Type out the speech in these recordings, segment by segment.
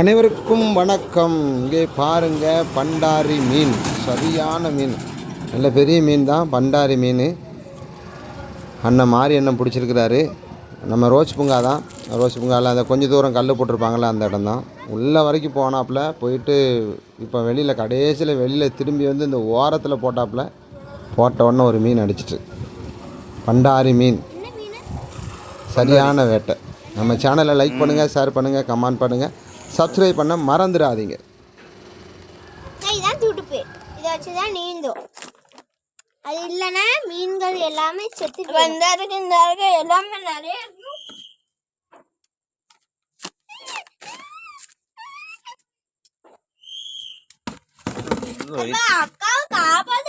அனைவருக்கும் வணக்கம். இங்கே பாருங்க பண்டாரி மீன். சரியான மீன். நல்ல பெரிய மீன் தான் பண்டாரி மீன். அண்ணன் மாறி அண்ணன் பிடிச்சிருக்கிறாரு. நம்ம ரோஸ் பூங்கா தான். ரோஸ் பூங்காவில் அந்த கொஞ்சம் தூரம் கல் போட்டிருப்பாங்களே அந்த இடம் தான். உள்ளே வரைக்கும் போனாப்புல போயிட்டு இப்போ வெளியில் கடைசியில் வெளியில் திரும்பி வந்து இந்த ஓரத்தில் போட்டாப்புல போட்ட உடனே ஒரு மீன் அடிச்சிட்டு. பண்டாரி மீன். சரியான வேட்டை. நம்ம சேனலை லைக் பண்ணுங்கள் ஷேர் பண்ணுங்கள் கமெண்ட் பண்ணுங்கள் சப்ஸ்கிரைப் பண்ண மறந்துடாதீங்க. இதுதான் துடுப்பு. இதை வச்சு தான் நீந்தும். அது இல்லைன்னா மீன்கள் எல்லாமே செத்து இருக்கு இந்த இருக்கு எல்லாமே நிறைய இருக்கும். அப்பா, அக்காவை காப்பாத்து.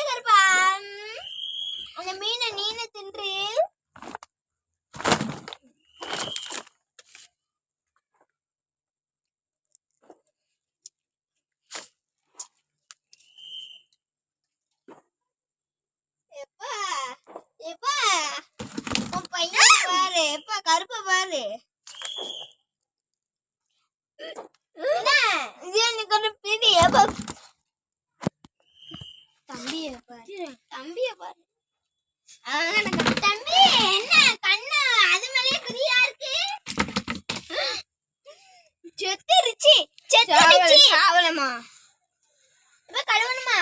கருப்பை பாரு. தம்பிய பாரு. தம்பிய பாரு. தம்பி என்ன கண்ணு? அது மேலயே குறியா இருக்கு. செத்துருச்சு செத்துருச்சு சாவலமா இப்ப கழுவணுமா?